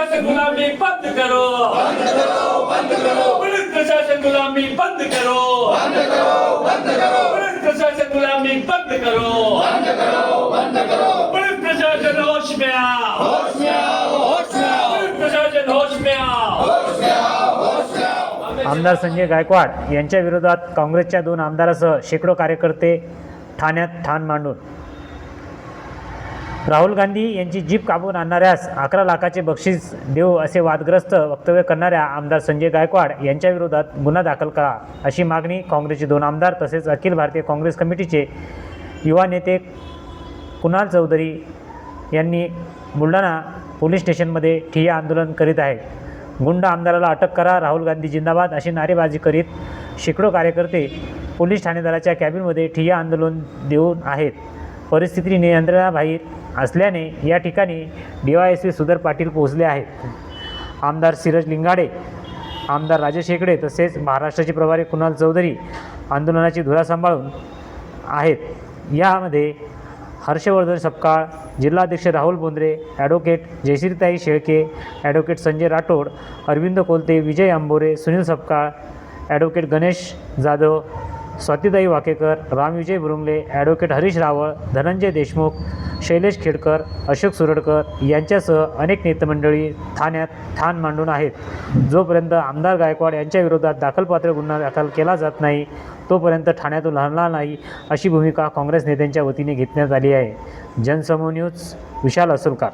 गुलामी बंद करो। बंद करो बंद करो। पुलिस प्रशासन गुलामी बंद करो। बंद करो बंद करो। पुलिस प्रशासन गुलामी बंद करो। बंद करो बंद करो। पुलिस प्रशासन होश में आओ। होश में आओ होश में आओ। पुलिस प्रशासन होश में आओ। होश में आओ होश में आओ। आमदार संजय गायकवाड यांच्या विरोधात काँग्रेसच्या दोन आमदारासह शेकडो कार्यकर्ते ठाण्यात ठाण मांडून राहुल गांधी यांची जीप कापून आणणाऱ्यास अकरा लाखाचे बक्षीस देऊ असे वादग्रस्त वक्तव्य करणाऱ्या आमदार संजय गायकवाड यांच्या विरोधात गुन्हा दाखल करा अशी मागणी काँग्रेसचे दोन आमदार तसेच अखिल भारतीय काँग्रेस कमिटीचे युवा नेते कुणाल चौधरी यांनी बुलढाणा पोलीस स्टेशनमध्ये ठिय्या आंदोलन करीत आहेत गुंड आमदाराला अटक करा राहुल गांधी जिंदाबाद अशी नारेबाजी करीत शेकडो कार्यकर्ते पोलीस ठाणेदाराच्या कॅबिनमध्ये ठिय्या आंदोलन देऊन आहेत. परिस्थिती नियंत्रणाबाहेर असल्याने या ठिकाणी डी वाय एस पी सुधर पाटील पोहोचले आहेत. आमदार सिरज लिंगाडे आमदार राजेश हेगडे तसेच महाराष्ट्राचे प्रभारी कुणाल चौधरी आंदोलनाची धुरा सांभाळून आहेत. यामध्ये हर्षवर्धन सपकाळ जिल्हाध्यक्ष Rahul Bondre advocate Jayshreetai Shelke advocate Sanjay Rathod Arvind Kolte Vijay Ambore Sunil Sapkal advocate Ganesh Jadhav Swatitai Wakekar Ramvijay Burungale advocate Harish Rawal Dhananjay Deshmukh Shailesh Khedkar Ashok Suradkar यांच्यासह अनेक नेतेमंडळी ठाण्यात ठाण मांडून आहेत. जोपर्यंत आमदार गायकवाड यांच्या विरोधात दाखलपात्र गुन्हा दाखल केला जात नाही तोपर्यंत ठाण्यातून हलणार नाही अशी भूमिका काँग्रेस नेत्यांच्या वतीने घेतण्यात आली आहे. जनसमूह न्यूज विशाल असुलकार.